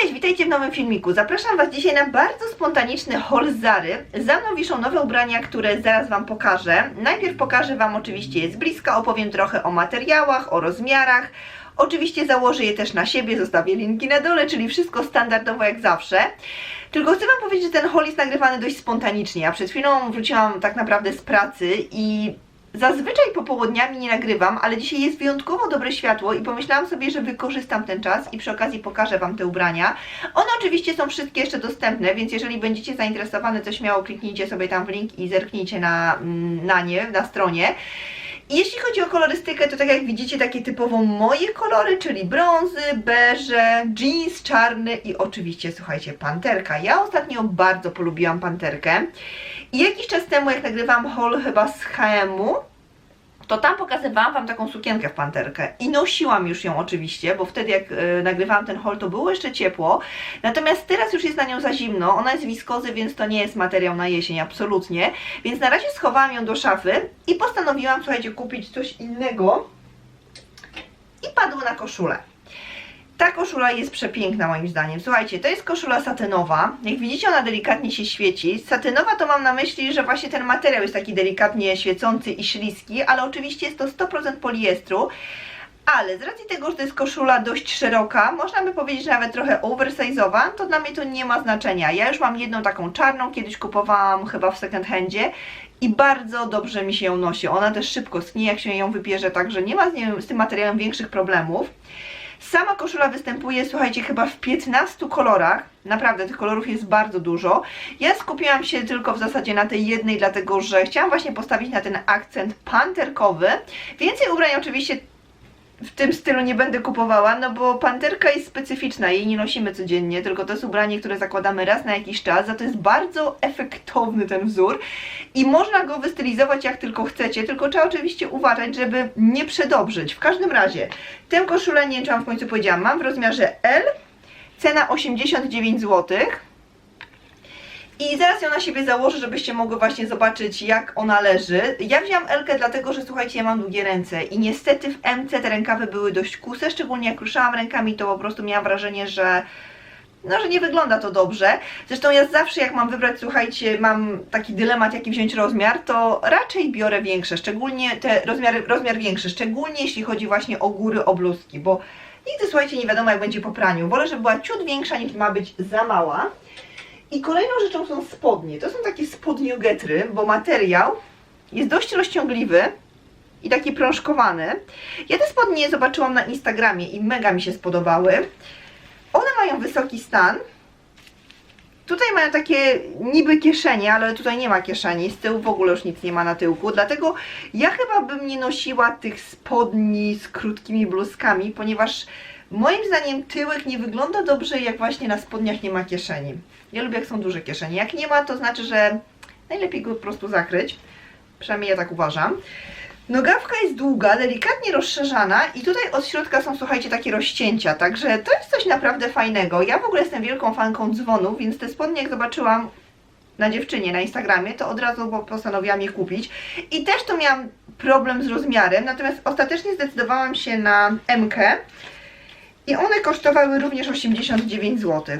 Cześć, witajcie w nowym filmiku. Zapraszam Was dzisiaj na bardzo spontaniczny haul Zary. Za mną wiszą nowe ubrania, które zaraz Wam pokażę. Najpierw pokażę Wam oczywiście je z bliska, opowiem trochę o materiałach, o rozmiarach. Oczywiście założę je też na siebie, zostawię linki na dole, czyli wszystko standardowo jak zawsze. Tylko chcę Wam powiedzieć, że ten haul jest nagrywany dość spontanicznie. Ja przed chwilą wróciłam tak naprawdę z pracy i Zazwyczaj popołudniami nie nagrywam, ale dzisiaj jest wyjątkowo dobre światło i pomyślałam sobie, że wykorzystam ten czas i przy okazji pokażę Wam te ubrania. One oczywiście są wszystkie jeszcze dostępne, więc jeżeli będziecie zainteresowane, to śmiało kliknijcie sobie tam w link i zerknijcie na, mm, na nie, na stronie. Jeśli chodzi o kolorystykę, to tak jak widzicie, takie typowo moje kolory, czyli brązy, beże, jeans czarny i oczywiście, słuchajcie, panterka. Ja ostatnio bardzo polubiłam panterkę. I jakiś czas temu, jak nagrywałam haul chyba z HM-u, to tam pokazywałam Wam taką sukienkę w panterkę i nosiłam już ją oczywiście, bo wtedy jak y, nagrywałam ten haul to było jeszcze ciepło, natomiast teraz już jest na nią za zimno, ona jest wiskozy, więc to nie jest materiał na jesień, absolutnie, więc na razie schowałam ją do szafy i postanowiłam, słuchajcie, kupić coś innego i padło na koszulę. Ta koszula jest przepiękna moim zdaniem. Słuchajcie, to jest koszula satynowa. Jak widzicie, ona delikatnie się świeci. Satynowa to mam na myśli, że właśnie ten materiał jest taki delikatnie świecący i śliski, ale oczywiście jest to 100% poliestru. Ale z racji tego, że to jest koszula dość szeroka, można by powiedzieć nawet trochę oversize'owa, to dla mnie to nie ma znaczenia. Ja już mam jedną taką czarną, kiedyś kupowałam chyba w second handzie i bardzo dobrze mi się ją nosi. Ona też szybko sknie, jak się ją wybierze, także nie ma z, z tym materiałem większych problemów. Sama koszula występuje, słuchajcie, chyba w 15 kolorach. Naprawdę, tych kolorów jest bardzo dużo. Ja skupiłam się tylko w zasadzie na tej jednej, dlatego że chciałam właśnie postawić na ten akcent panterkowy. Więcej ubrań oczywiście w tym stylu nie będę kupowała, no bo panterka jest specyficzna, jej nie nosimy codziennie, tylko to jest ubranie, które zakładamy raz na jakiś czas, za to jest bardzo efektowny ten wzór i można go wystylizować jak tylko chcecie, tylko trzeba oczywiście uważać, żeby nie przedobrzyć. W każdym razie, tę koszulę, nie wiem czy wam w końcu powiedziałam, mam w rozmiarze L, cena 89 złotych. I zaraz ją na siebie założę, żebyście mogły właśnie zobaczyć jak ona leży. Ja wzięłam Elkę dlatego, że słuchajcie, ja mam długie ręce i niestety w MC te rękawy były dość kuse, szczególnie jak ruszałam rękami, to po prostu miałam wrażenie, że no, że nie wygląda to dobrze. Zresztą ja zawsze jak mam wybrać, słuchajcie, mam taki dylemat, jaki wziąć rozmiar, to raczej biorę większe, szczególnie te rozmiary, rozmiar większy, szczególnie jeśli chodzi właśnie o góry, o bluzki, bo nigdy, słuchajcie, nie wiadomo jak będzie po praniu. Wolę, żeby była ciut większa niż ma być za mała. I kolejną rzeczą są spodnie. To są takie spodniogetry, bo materiał jest dość rozciągliwy i taki prążkowany. Ja te spodnie zobaczyłam na Instagramie i mega mi się spodobały. One mają wysoki stan. Tutaj mają takie niby kieszenie, ale tutaj nie ma kieszeni. Z tyłu w ogóle już nic nie ma na tyłku. Dlatego ja chyba bym nie nosiła tych spodni z krótkimi bluzkami, ponieważ moim zdaniem tyłek nie wygląda dobrze, jak właśnie na spodniach nie ma kieszeni. Ja lubię, jak są duże kieszenie. Jak nie ma, to znaczy, że najlepiej go po prostu zakryć. Przynajmniej ja tak uważam. Nogawka jest długa, delikatnie rozszerzana i tutaj od środka są, słuchajcie, takie rozcięcia, także to jest coś naprawdę fajnego. Ja w ogóle jestem wielką fanką dzwonów, więc te spodnie jak zobaczyłam na dziewczynie na Instagramie, to od razu po- postanowiłam je kupić. I też to miałam problem z rozmiarem, natomiast ostatecznie zdecydowałam się na MK i one kosztowały również 89 zł.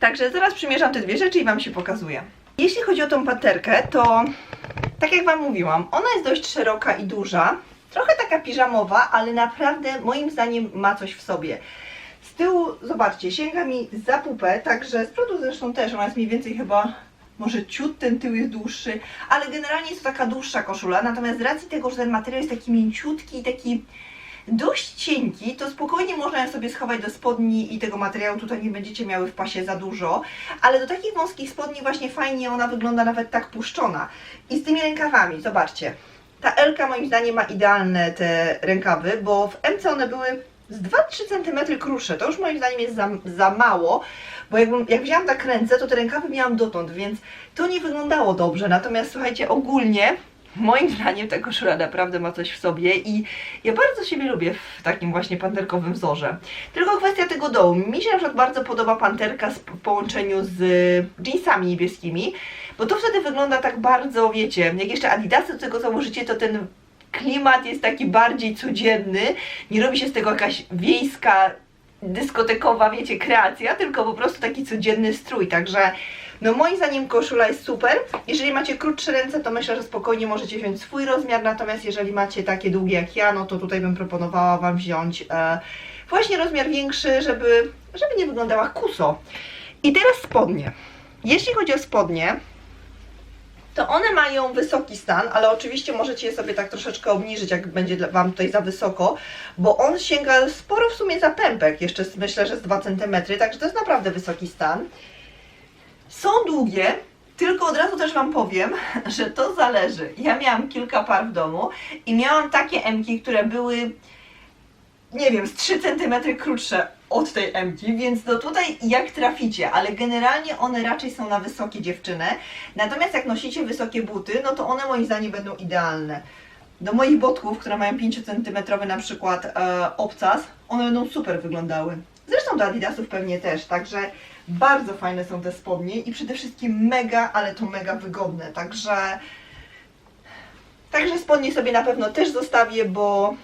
Także zaraz przymierzam te dwie rzeczy i Wam się pokazuję. Jeśli chodzi o tą paterkę, to tak jak Wam mówiłam, ona jest dość szeroka i duża. Trochę taka piżamowa, ale naprawdę moim zdaniem ma coś w sobie. Z tyłu, zobaczcie, sięga mi za pupę, także z przodu zresztą też, ona jest mniej więcej chyba, może ciut ten tył jest dłuższy, ale generalnie jest to taka dłuższa koszula, natomiast z racji tego, że ten materiał jest taki mięciutki i taki dość cienki, to spokojnie można ją sobie schować do spodni i tego materiału tutaj nie będziecie miały w pasie za dużo, ale do takich wąskich spodni właśnie fajnie ona wygląda nawet tak puszczona. I z tymi rękawami, zobaczcie, ta Elka moim zdaniem ma idealne te rękawy, bo w MC one były z 2-3 cm krótsze, to już moim zdaniem jest za, za mało, bo jakbym, jak wzięłam tak ręce, to te rękawy miałam dotąd, więc to nie wyglądało dobrze, natomiast słuchajcie, ogólnie Moim zdaniem ta koszula naprawdę ma coś w sobie i ja bardzo siebie lubię w takim właśnie panterkowym wzorze. Tylko kwestia tego dołu. Mi się na przykład bardzo podoba panterka w połączeniu z jeansami niebieskimi, bo to wtedy wygląda tak bardzo, wiecie, jak jeszcze adidasy do tego założycie, to ten klimat jest taki bardziej codzienny, nie robi się z tego jakaś wiejska dyskotekowa, wiecie, kreacja, tylko po prostu taki codzienny strój, także no moim zdaniem koszula jest super. Jeżeli macie krótsze ręce, to myślę, że spokojnie możecie wziąć swój rozmiar, natomiast jeżeli macie takie długie jak ja, no to tutaj bym proponowała Wam wziąć e, właśnie rozmiar większy, żeby, żeby nie wyglądała kuso. I teraz spodnie. Jeśli chodzi o spodnie, to one mają wysoki stan, ale oczywiście możecie je sobie tak troszeczkę obniżyć, jak będzie Wam tutaj za wysoko, bo on sięga sporo w sumie za pępek, jeszcze myślę, że z 2 cm, także to jest naprawdę wysoki stan. Są długie, tylko od razu też Wam powiem, że to zależy. Ja miałam kilka par w domu i miałam takie emki, które były, nie wiem, z 3 cm krótsze od tej emki, więc no tutaj jak traficie, ale generalnie one raczej są na wysokie dziewczyny. Natomiast jak nosicie wysokie buty, no to one moim zdaniem będą idealne. Do moich botków, które mają 5 cm na przykład e, obcas, one będą super wyglądały. Zresztą do Adidasów pewnie też, także bardzo fajne są te spodnie i przede wszystkim mega, ale to mega wygodne, także także spodnie sobie na pewno też zostawię, bo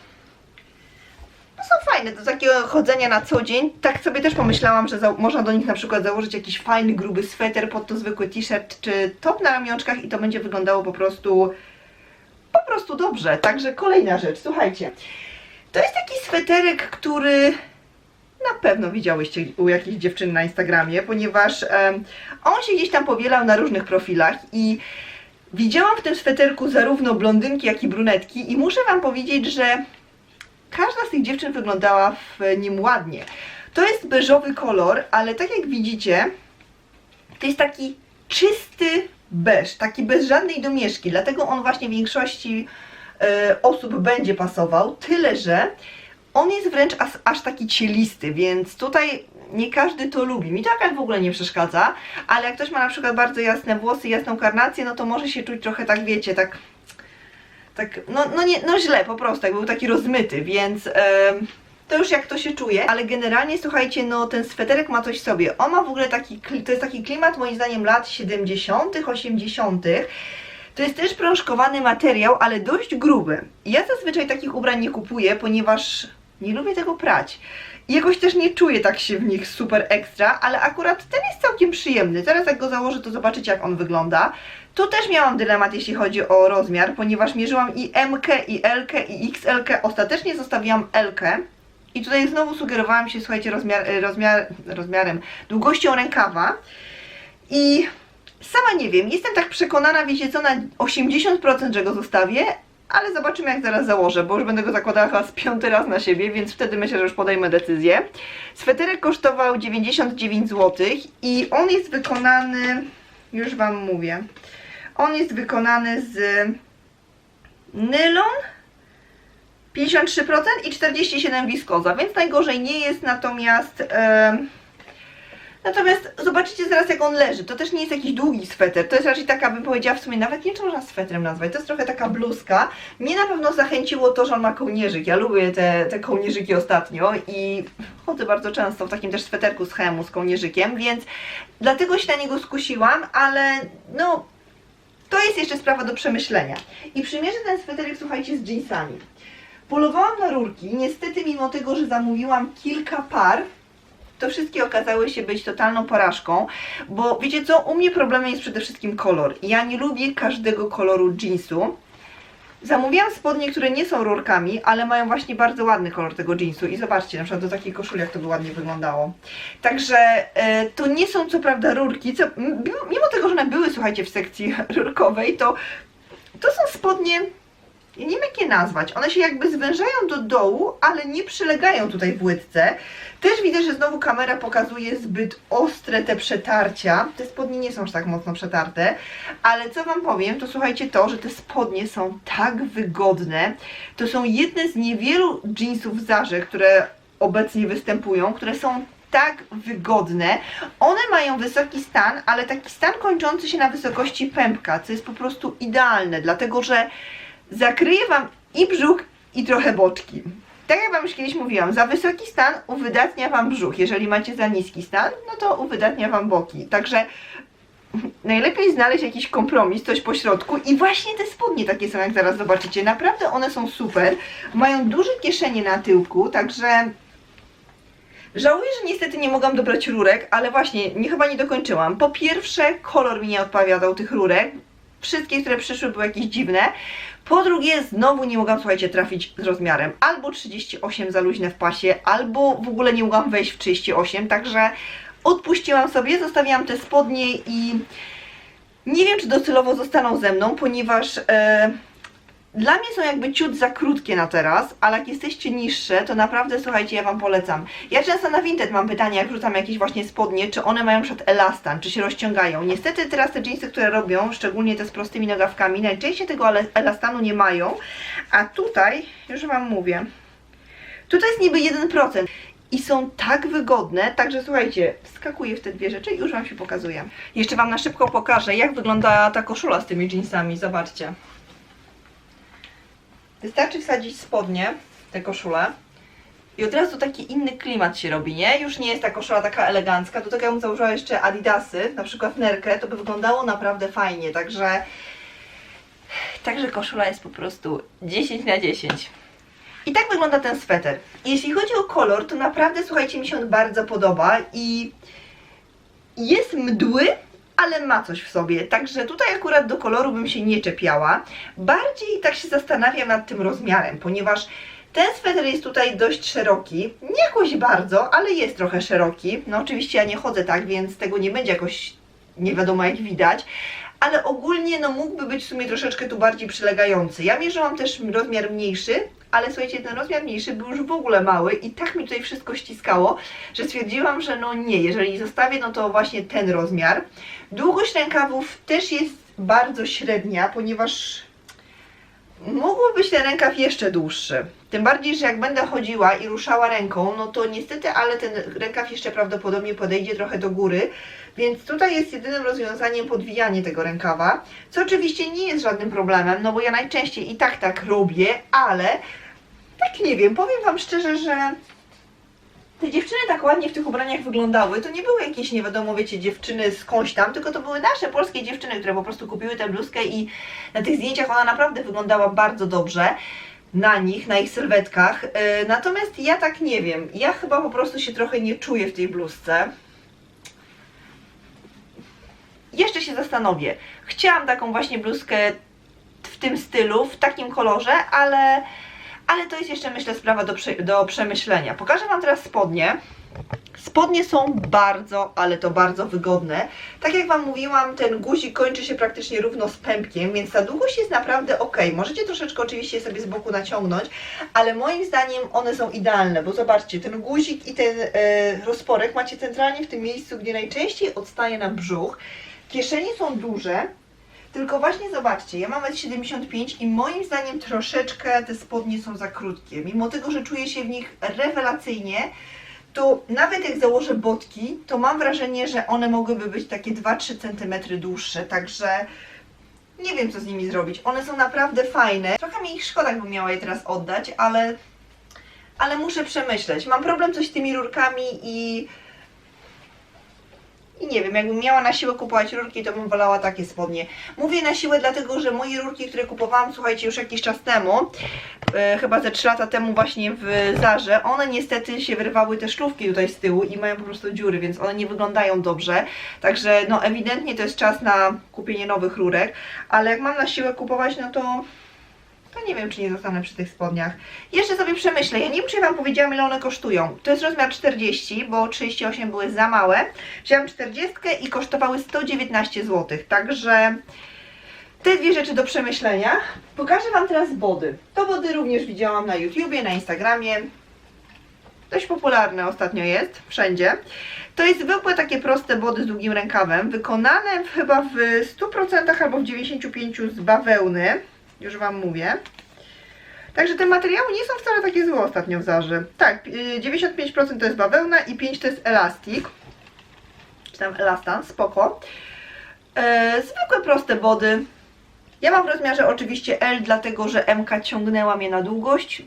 no są fajne do takiego chodzenia na co dzień. Tak sobie też pomyślałam, że można do nich na przykład założyć jakiś fajny, gruby sweter pod to zwykły t-shirt czy top na ramionczkach i to będzie wyglądało po prostu po prostu dobrze. Także kolejna rzecz, słuchajcie. To jest taki sweterek, który na pewno widziałyście u jakiejś dziewczyny na Instagramie, ponieważ em, on się gdzieś tam powielał na różnych profilach i widziałam w tym sweterku zarówno blondynki, jak i brunetki i muszę Wam powiedzieć, że każda z tych dziewczyn wyglądała w nim ładnie. To jest beżowy kolor, ale tak jak widzicie, to jest taki czysty beż, taki bez żadnej domieszki, dlatego on właśnie większości e, osób będzie pasował, tyle że on jest wręcz aż, aż taki cielisty, więc tutaj nie każdy to lubi. Mi to akurat w ogóle nie przeszkadza, ale jak ktoś ma na przykład bardzo jasne włosy, jasną karnację, no to może się czuć trochę tak, wiecie, tak tak, no, no, nie, no źle po prostu, jak był taki rozmyty, więc em, to już jak to się czuje, ale generalnie słuchajcie, no ten sweterek ma coś w sobie. On ma w ogóle taki, to jest taki klimat moim zdaniem lat 70., 80. To jest też prążkowany materiał, ale dość gruby. Ja zazwyczaj takich ubrań nie kupuję, ponieważ nie lubię tego prać. I jakoś też nie czuję tak się w nich super ekstra, ale akurat ten jest całkiem przyjemny. Teraz jak go założę, to zobaczycie jak on wygląda. Tu też miałam dylemat, jeśli chodzi o rozmiar, ponieważ mierzyłam i M, i L, i XL. Ostatecznie zostawiłam L. I tutaj znowu sugerowałam się, słuchajcie, rozmiar, rozmiar, rozmiarem, długością rękawa. I sama nie wiem, jestem tak przekonana, wiecie co, na 80%, że go zostawię, ale zobaczymy jak zaraz założę, bo już będę go zakładała chyba z piąty raz na siebie, więc wtedy myślę, że już podejmę decyzję. Sweterek kosztował 99 zł i on jest wykonany, już Wam mówię, on jest wykonany z nylon 53% i 47 wiskoza, więc najgorzej nie jest, natomiast em, natomiast zobaczycie zaraz jak on leży, to też nie jest jakiś długi sweter, to jest raczej taka, bym powiedziała w sumie, nawet nie można swetrem nazwać, to jest trochę taka bluzka. Mnie na pewno zachęciło to, że on ma kołnierzyk, ja lubię te, te kołnierzyki ostatnio i chodzę bardzo często w takim też sweterku z chemu z kołnierzykiem, więc dlatego się na niego skusiłam, ale no to jest jeszcze sprawa do przemyślenia. I przymierzę ten sweterek, słuchajcie, z jeansami. Polowałam na rurki, niestety mimo tego, że zamówiłam kilka par, to wszystkie okazały się być totalną porażką, bo wiecie co, u mnie problemem jest przede wszystkim kolor. Ja nie lubię każdego koloru jeansu. Zamówiłam spodnie, które nie są rurkami, ale mają właśnie bardzo ładny kolor tego jeansu i zobaczcie, na przykład do takiej koszuli, jak to by ładnie wyglądało. Także e, to nie są co prawda rurki, co, mimo tego, że one były, słuchajcie, w sekcji rurkowej, to to są spodnie, nie wiem jak je nazwać, one się jakby zwężają do dołu, ale nie przylegają tutaj w łydce. Też widzę, że znowu kamera pokazuje zbyt ostre te przetarcia. Te spodnie nie są aż tak mocno przetarte, ale co Wam powiem, to słuchajcie to, że te spodnie są tak wygodne. To są jedne z niewielu jeansów w Zarze, które obecnie występują, które są tak wygodne. One mają wysoki stan, ale taki stan kończący się na wysokości pępka, co jest po prostu idealne, dlatego że zakryje Wam i brzuch, i trochę boczki. Tak jak Wam już kiedyś mówiłam, za wysoki stan uwydatnia Wam brzuch. Jeżeli macie za niski stan, no to uwydatnia Wam boki. Także najlepiej znaleźć jakiś kompromis, coś po środku i właśnie te spodnie takie są, jak zaraz zobaczycie. Naprawdę one są super. Mają duże kieszenie na tyłku, także Żałuję, że niestety nie mogłam dobrać rurek, ale właśnie, nie, chyba nie dokończyłam. Po pierwsze, kolor mi nie odpowiadał tych rurek. Wszystkie, które przyszły, były jakieś dziwne. Po drugie, znowu nie mogłam, słuchajcie, trafić z rozmiarem. Albo 38 za luźne w pasie, albo w ogóle nie mogłam wejść w 38, także odpuściłam sobie, zostawiłam te spodnie i nie wiem, czy docelowo zostaną ze mną, ponieważ e, dla mnie są jakby ciut za krótkie na teraz, ale jak jesteście niższe, to naprawdę, słuchajcie, ja Wam polecam. Ja często na Vinted mam pytanie, jak wrzucam jakieś właśnie spodnie, czy one mają przed elastan, czy się rozciągają. Niestety teraz te jeansy, które robią, szczególnie te z prostymi nogawkami, najczęściej tego elastanu nie mają, a tutaj, już Wam mówię, tutaj jest niby 1%. I są tak wygodne, także słuchajcie, wskakuję w te dwie rzeczy i już Wam się pokazuję. Jeszcze Wam na szybko pokażę, jak wygląda ta koszula z tymi jeansami, zobaczcie. Wystarczy wsadzić spodnie, tę koszulę i od razu taki inny klimat się robi, nie? Już nie jest ta koszula taka elegancka, do tego jakbym założyła jeszcze adidasy, na przykład nerkę, to by wyglądało naprawdę fajnie, także... Także koszula jest po prostu 10 na 10. I tak wygląda ten sweter. Jeśli chodzi o kolor, to naprawdę, słuchajcie, mi się on bardzo podoba i jest mdły, ale ma coś w sobie. Także tutaj akurat do koloru bym się nie czepiała. Bardziej tak się zastanawiam nad tym rozmiarem, ponieważ ten sweter jest tutaj dość szeroki. Nie jakoś bardzo, ale jest trochę szeroki. No oczywiście ja nie chodzę tak, więc tego nie będzie jakoś nie wiadomo jak widać. Ale ogólnie no mógłby być w sumie troszeczkę tu bardziej przylegający. Ja mierzyłam też rozmiar mniejszy, ale słuchajcie, ten rozmiar mniejszy był już w ogóle mały i tak mi tutaj wszystko ściskało, że stwierdziłam, że no nie, jeżeli zostawię, no to właśnie ten rozmiar. Długość rękawów też jest bardzo średnia, ponieważ mógłby być ten rękaw jeszcze dłuższy. Tym bardziej, że jak będę chodziła i ruszała ręką, no to niestety, ale ten rękaw jeszcze prawdopodobnie podejdzie trochę do góry, więc tutaj jest jedynym rozwiązaniem podwijanie tego rękawa, co oczywiście nie jest żadnym problemem, no bo ja najczęściej i tak tak robię, ale tak nie wiem, powiem Wam szczerze, że te dziewczyny tak ładnie w tych ubraniach wyglądały, to nie były jakieś, nie wiadomo, wiecie, dziewczyny skądś tam, tylko to były nasze polskie dziewczyny, które po prostu kupiły tę bluzkę i na tych zdjęciach ona naprawdę wyglądała bardzo dobrze na nich, na ich sylwetkach. Yy, natomiast ja tak nie wiem, ja chyba po prostu się trochę nie czuję w tej bluzce. Jeszcze się zastanowię. Chciałam taką właśnie bluzkę w tym stylu, w takim kolorze, ale, ale to jest jeszcze myślę sprawa do, do przemyślenia. Pokażę Wam teraz spodnie. Spodnie są bardzo, ale to bardzo wygodne. Tak jak Wam mówiłam, ten guzik kończy się praktycznie równo z pępkiem, więc ta długość jest naprawdę ok. Możecie troszeczkę oczywiście sobie z boku naciągnąć, ale moim zdaniem one są idealne, bo zobaczcie, ten guzik i ten e, rozporek macie centralnie w tym miejscu, gdzie najczęściej odstaje nam brzuch. Kieszenie są duże, tylko właśnie zobaczcie, ja mam 1,75 i moim zdaniem troszeczkę te spodnie są za krótkie. Mimo tego, że czuję się w nich rewelacyjnie, to nawet jak założę botki, to mam wrażenie, że one mogłyby być takie 2-3 cm dłuższe, także nie wiem co z nimi zrobić. One są naprawdę fajne. Trochę mi ich szkoda, jakbym miała je teraz oddać, ale, ale muszę przemyśleć. Mam problem coś z tymi rurkami i i nie wiem, jakbym miała na siłę kupować rurki, to bym wolała takie spodnie. Mówię na siłę, dlatego że moje rurki, które kupowałam, słuchajcie, już jakiś czas temu, e, chyba ze 3 lata temu właśnie w Zarze, one niestety się wyrwały te szlówki tutaj z tyłu i mają po prostu dziury, więc one nie wyglądają dobrze. Także no ewidentnie to jest czas na kupienie nowych rurek, ale jak mam na siłę kupować, no to to nie wiem, czy nie zostanę przy tych spodniach. Jeszcze sobie przemyślę. Ja nie wiem, czy ja Wam powiedziałam, ile one kosztują. To jest rozmiar 40, bo 38 były za małe. Wziąłam 40 i kosztowały 119 zł. Także te dwie rzeczy do przemyślenia. Pokażę Wam teraz body. To body również widziałam na YouTubie, na Instagramie. Dość popularne ostatnio jest, wszędzie. To jest zwykłe takie proste body z długim rękawem, wykonane chyba w 100% albo w 95% z bawełny. Już Wam mówię. Także te materiały nie są wcale takie złe ostatnio w Zarze. Tak, y, 95% to jest bawełna i 5% to jest elastik. Czy tam elastan, spoko. E, zwykłe proste body. Ja mam w rozmiarze oczywiście L, dlatego że MK ciągnęła mnie na długość.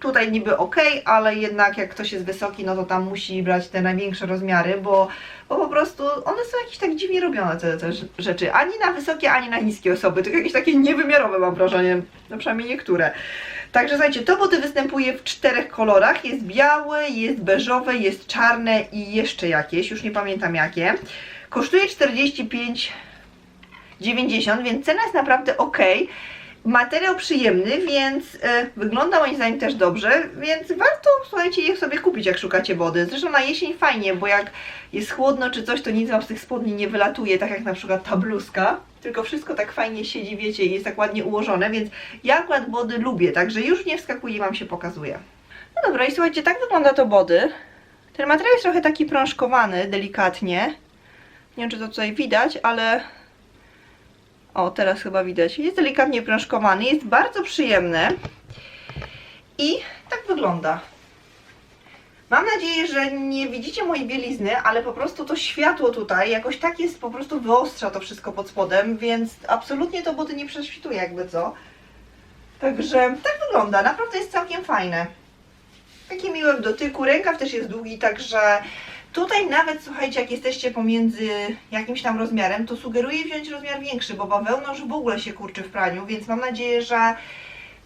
Tutaj niby ok, ale jednak jak ktoś jest wysoki, no to tam musi brać te największe rozmiary, bo, bo po prostu one są jakieś tak dziwnie robione te, te rzeczy. Ani na wysokie, ani na niskie osoby, tylko jakieś takie niewymiarowe mam wrażenie, no przynajmniej niektóre. Także słuchajcie, to body występuje w czterech kolorach. Jest białe, jest beżowe, jest czarne i jeszcze jakieś, już nie pamiętam jakie. Kosztuje 45,90, więc cena jest naprawdę ok. Materiał przyjemny, więc e, wygląda moim zdaniem też dobrze, więc warto, słuchajcie, je sobie kupić, jak szukacie wody. Zresztą na jesień fajnie, bo jak jest chłodno czy coś, to nic wam z tych spodni nie wylatuje, tak jak na przykład ta bluzka, tylko wszystko tak fajnie siedzi, wiecie, i jest tak ładnie ułożone, więc ja akurat body lubię, także już nie wskakuje wam się pokazuje. No dobra, i słuchajcie, tak wygląda to body. Ten materiał jest trochę taki prążkowany, delikatnie. Nie wiem, czy to tutaj widać, ale o, teraz chyba widać. Jest delikatnie prążkowany, jest bardzo przyjemny. I tak wygląda. Mam nadzieję, że nie widzicie mojej bielizny, ale po prostu to światło tutaj jakoś tak jest, po prostu wyostrza to wszystko pod spodem, więc absolutnie to buty nie prześwituje jakby co. Także tak wygląda, naprawdę jest całkiem fajne. Takie miłe w dotyku, rękaw też jest długi, także Tutaj nawet, słuchajcie, jak jesteście pomiędzy jakimś tam rozmiarem, to sugeruję wziąć rozmiar większy, bo bawełna już w ogóle się kurczy w praniu, więc mam nadzieję, że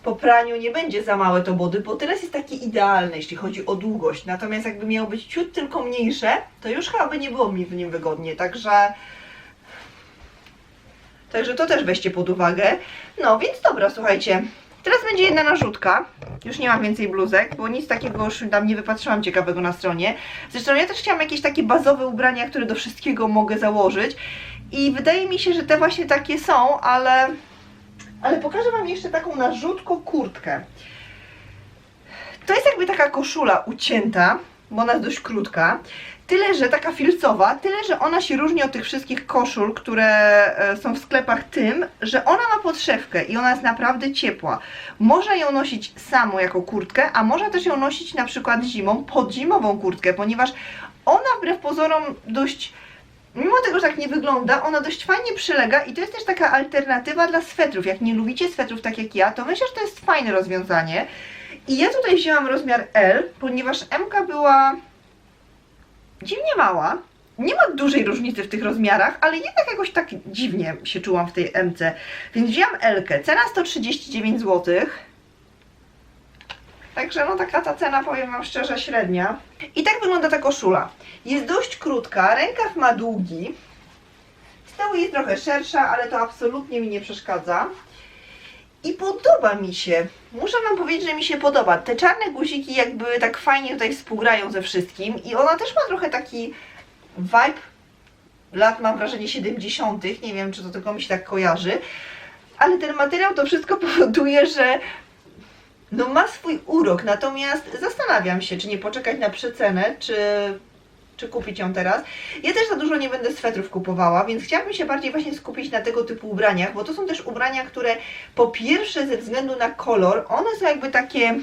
po praniu nie będzie za małe to body, bo teraz jest takie idealne, jeśli chodzi o długość. Natomiast jakby miało być ciut tylko mniejsze, to już chyba by nie było mi w nim wygodnie, także... Także to też weźcie pod uwagę. No, więc dobra, słuchajcie. Teraz będzie jedna narzutka. Już nie mam więcej bluzek, bo nic takiego już tam nie wypatrzyłam ciekawego na stronie. Zresztą ja też chciałam jakieś takie bazowe ubrania, które do wszystkiego mogę założyć. I wydaje mi się, że te właśnie takie są, ale... Ale pokażę Wam jeszcze taką narzutką kurtkę. To jest jakby taka koszula ucięta, bo ona jest dość krótka. Tyle, że taka filcowa, tyle, że ona się różni od tych wszystkich koszul, które e, są w sklepach tym, że ona ma podszewkę i ona jest naprawdę ciepła. Można ją nosić samą jako kurtkę, a można też ją nosić na przykład zimą pod zimową kurtkę, ponieważ ona wbrew pozorom dość Mimo tego, że tak nie wygląda, ona dość fajnie przylega i to jest też taka alternatywa dla swetrów. Jak nie lubicie swetrów tak jak ja, to myślę, że to jest fajne rozwiązanie. I ja tutaj wzięłam rozmiar L, ponieważ MK była dziwnie mała. Nie ma dużej różnicy w tych rozmiarach, ale jednak jakoś tak dziwnie się czułam w tej MC. Więc wzięłam L-kę. Cena 139 zł. Także no taka ta cena, powiem Wam szczerze, średnia. I tak wygląda ta koszula. Jest dość krótka, rękaw ma długi. Z tyłu jest trochę szersza, ale to absolutnie mi nie przeszkadza. I podoba mi się. Muszę Wam powiedzieć, że mi się podoba. Te czarne guziki jakby tak fajnie tutaj współgrają ze wszystkim i ona też ma trochę taki vibe lat, mam wrażenie, 70. Nie wiem, czy to tylko mi się tak kojarzy. Ale ten materiał to wszystko powoduje, że no ma swój urok, natomiast zastanawiam się, czy nie poczekać na przecenę, czy, czy kupić ją teraz. Ja też za dużo nie będę swetrów kupowała, więc chciałabym się bardziej właśnie skupić na tego typu ubraniach, bo to są też ubrania, które po pierwsze ze względu na kolor, one są jakby takie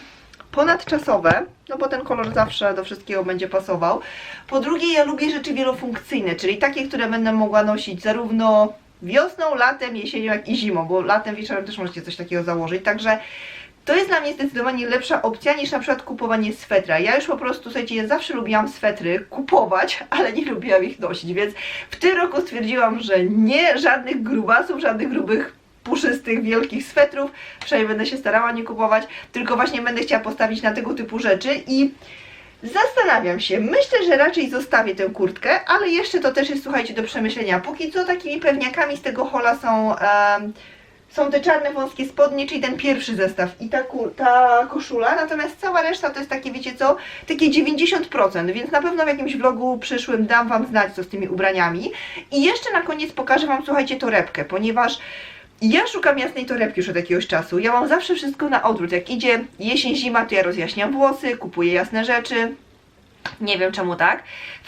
ponadczasowe, no bo ten kolor zawsze do wszystkiego będzie pasował. Po drugie, ja lubię rzeczy wielofunkcyjne, czyli takie, które będę mogła nosić zarówno wiosną, latem, jesienią, jak i zimą, bo latem, wieczorem też możecie coś takiego założyć, także to jest dla mnie zdecydowanie lepsza opcja niż na przykład kupowanie swetra. Ja już po prostu, słuchajcie, ja zawsze lubiłam swetry kupować, ale nie lubiłam ich nosić, więc w tym roku stwierdziłam, że nie żadnych grubasów, żadnych grubych puszystych, wielkich swetrów, przynajmniej będę się starała nie kupować, tylko właśnie będę chciała postawić na tego typu rzeczy i zastanawiam się, myślę, że raczej zostawię tę kurtkę, ale jeszcze to też jest, słuchajcie, do przemyślenia. Póki co takimi pewniakami z tego hola są... em, są te czarne wąskie spodnie, czyli ten pierwszy zestaw i ta, ta koszula, natomiast cała reszta to jest takie, wiecie co, takie 90%, więc na pewno w jakimś vlogu przyszłym dam Wam znać co z tymi ubraniami. I jeszcze na koniec pokażę Wam, słuchajcie, torebkę, ponieważ ja szukam jasnej torebki już od jakiegoś czasu. Ja mam zawsze wszystko na odwrót. Jak idzie jesień, zima, to ja rozjaśniam włosy, kupuję jasne rzeczy. Nie wiem czemu tak.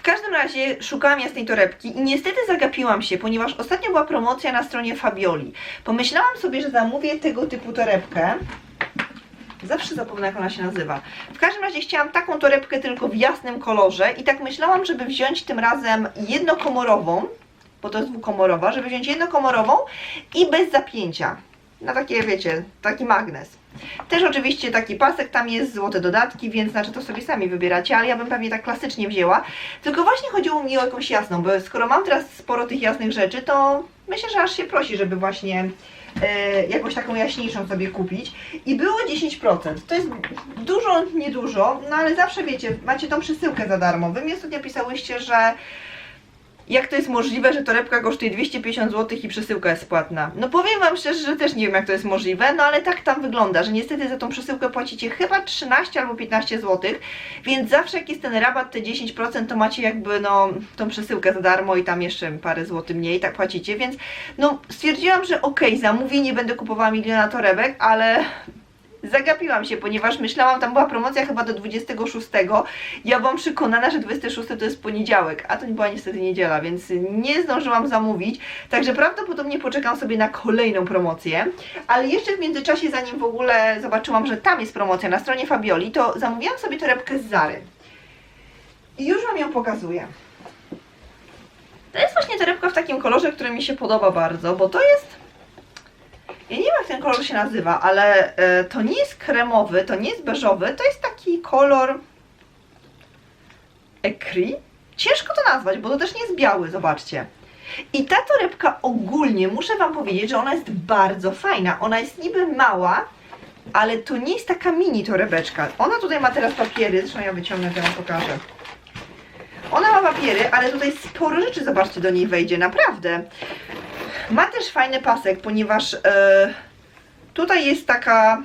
Każdym razie szukałam jasnej torebki i niestety zagapiłam się, ponieważ ostatnio była promocja na stronie Fabioli. Pomyślałam sobie, że zamówię tego typu torebkę. Zawsze zapomnę, jak ona się nazywa. W każdym razie chciałam taką torebkę tylko w jasnym kolorze i tak myślałam, żeby wziąć tym razem jednokomorową, bo to jest dwukomorowa, żeby wziąć jednokomorową i bez zapięcia. Na takie, wiecie, taki magnes. Też oczywiście taki pasek tam jest, złote dodatki, więc znaczy to sobie sami wybieracie, ale ja bym pewnie tak klasycznie wzięła. Tylko właśnie chodziło mi o jakąś jasną, bo skoro mam teraz sporo tych jasnych rzeczy, to myślę, że aż się prosi, żeby właśnie e, jakąś taką jaśniejszą sobie kupić i było 10%. To jest dużo, niedużo, no ale zawsze wiecie, macie tą przesyłkę za darmo. Wy mi ostatnio pisałyście, że jak to jest możliwe, że torebka kosztuje 250 zł i przesyłka jest płatna? No powiem Wam szczerze, że też nie wiem jak to jest możliwe, no ale tak tam wygląda, że niestety za tą przesyłkę płacicie chyba 13 albo 15 zł, więc zawsze jak jest ten rabat, te 10% to macie jakby no tą przesyłkę za darmo i tam jeszcze parę złotych mniej, tak płacicie, więc no stwierdziłam, że okej, zamówię, nie będę kupowała miliona torebek, ale Zagapiłam się, ponieważ myślałam, tam była promocja chyba do 26. Ja byłam przekonana, że 26 to jest poniedziałek, a to nie była niestety niedziela, więc nie zdążyłam zamówić. Także prawdopodobnie poczekam sobie na kolejną promocję. Ale jeszcze w międzyczasie, zanim w ogóle zobaczyłam, że tam jest promocja na stronie Fabioli, to zamówiłam sobie torebkę z Zary. I już Wam ją pokazuję. To jest właśnie torebka w takim kolorze, który mi się podoba bardzo, bo to jest ja nie wiem jak ten kolor się nazywa, ale e, to nie jest kremowy, to nie jest beżowy, to jest taki kolor ekri. Ciężko to nazwać, bo to też nie jest biały, zobaczcie. I ta torebka ogólnie, muszę Wam powiedzieć, że ona jest bardzo fajna. Ona jest niby mała, ale to nie jest taka mini torebeczka. Ona tutaj ma teraz papiery, zresztą ja wyciągnę, to Wam pokażę. Ona ma papiery, ale tutaj sporo rzeczy, zobaczcie, do niej wejdzie, naprawdę. Ma też fajny pasek, ponieważ e, tutaj jest taka,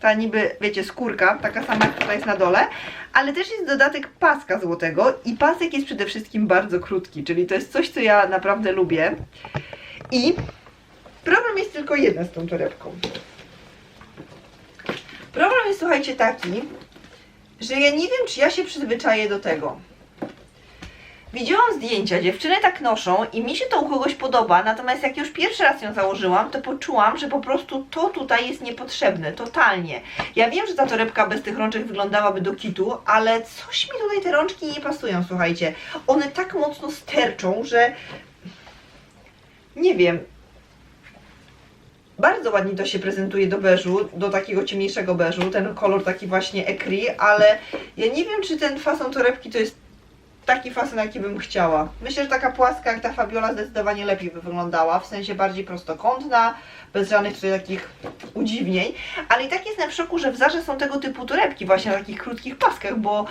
ta niby, wiecie, skórka, taka sama jak tutaj jest na dole, ale też jest dodatek paska złotego i pasek jest przede wszystkim bardzo krótki, czyli to jest coś, co ja naprawdę lubię. I problem jest tylko jeden z tą torebką. Problem jest, słuchajcie, taki, że ja nie wiem, czy ja się przyzwyczaję do tego. Widziałam zdjęcia, dziewczyny tak noszą i mi się to u kogoś podoba, natomiast jak już pierwszy raz ją założyłam, to poczułam, że po prostu to tutaj jest niepotrzebne, totalnie. Ja wiem, że ta torebka bez tych rączek wyglądałaby do kitu, ale coś mi tutaj te rączki nie pasują, słuchajcie. One tak mocno sterczą, że nie wiem. Bardzo ładnie to się prezentuje do beżu, do takiego ciemniejszego beżu, ten kolor taki właśnie ekri, ale ja nie wiem, czy ten fason torebki to jest taki fason, jaki bym chciała. Myślę, że taka płaska jak ta Fabiola zdecydowanie lepiej by wyglądała, w sensie bardziej prostokątna, bez żadnych tutaj takich udziwnień, ale i tak jestem w szoku, że w Zarze są tego typu torebki właśnie na takich krótkich paskach, bo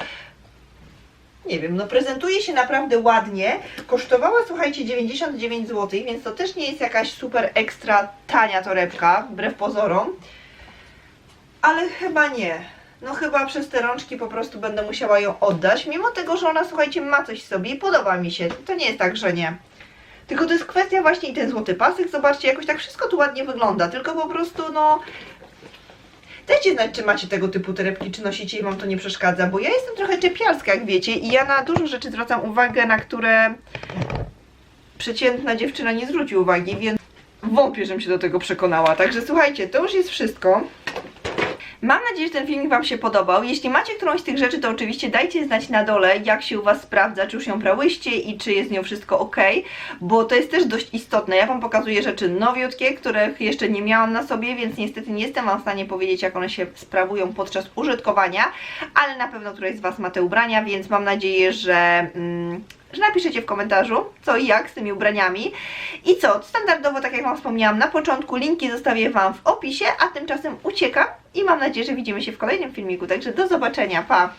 nie wiem, no prezentuje się naprawdę ładnie. Kosztowała, słuchajcie, 99 zł, więc to też nie jest jakaś super ekstra tania torebka, wbrew pozorom. Ale chyba nie. No chyba przez te rączki po prostu będę musiała ją oddać, mimo tego, że ona, słuchajcie, ma coś w sobie i podoba mi się. To nie jest tak, że nie. Tylko to jest kwestia właśnie i ten złoty pasek, zobaczcie, jakoś tak wszystko tu ładnie wygląda, tylko po prostu, no... Dajcie znać, czy macie tego typu torebki, czy nosicie i wam to nie przeszkadza, bo ja jestem trochę czepialska, jak wiecie, i ja na dużo rzeczy zwracam uwagę, na które przeciętna dziewczyna nie zwróci uwagi, więc wątpię, żebym się do tego przekonała. Także słuchajcie, to już jest wszystko. Mam nadzieję, że ten filmik Wam się podobał. Jeśli macie którąś z tych rzeczy, to oczywiście dajcie znać na dole, jak się u Was sprawdza, czy już ją prałyście i czy jest z nią wszystko ok, bo to jest też dość istotne. Ja Wam pokazuję rzeczy nowiutkie, których jeszcze nie miałam na sobie, więc niestety nie jestem Wam w stanie powiedzieć, jak one się sprawują podczas użytkowania, ale na pewno któraś z Was ma te ubrania, więc mam nadzieję, że... Mm, że napiszecie w komentarzu, co i jak z tymi ubraniami. I co, standardowo, tak jak Wam wspomniałam na początku, linki zostawię Wam w opisie, a tymczasem uciekam i mam nadzieję, że widzimy się w kolejnym filmiku. Także do zobaczenia, pa!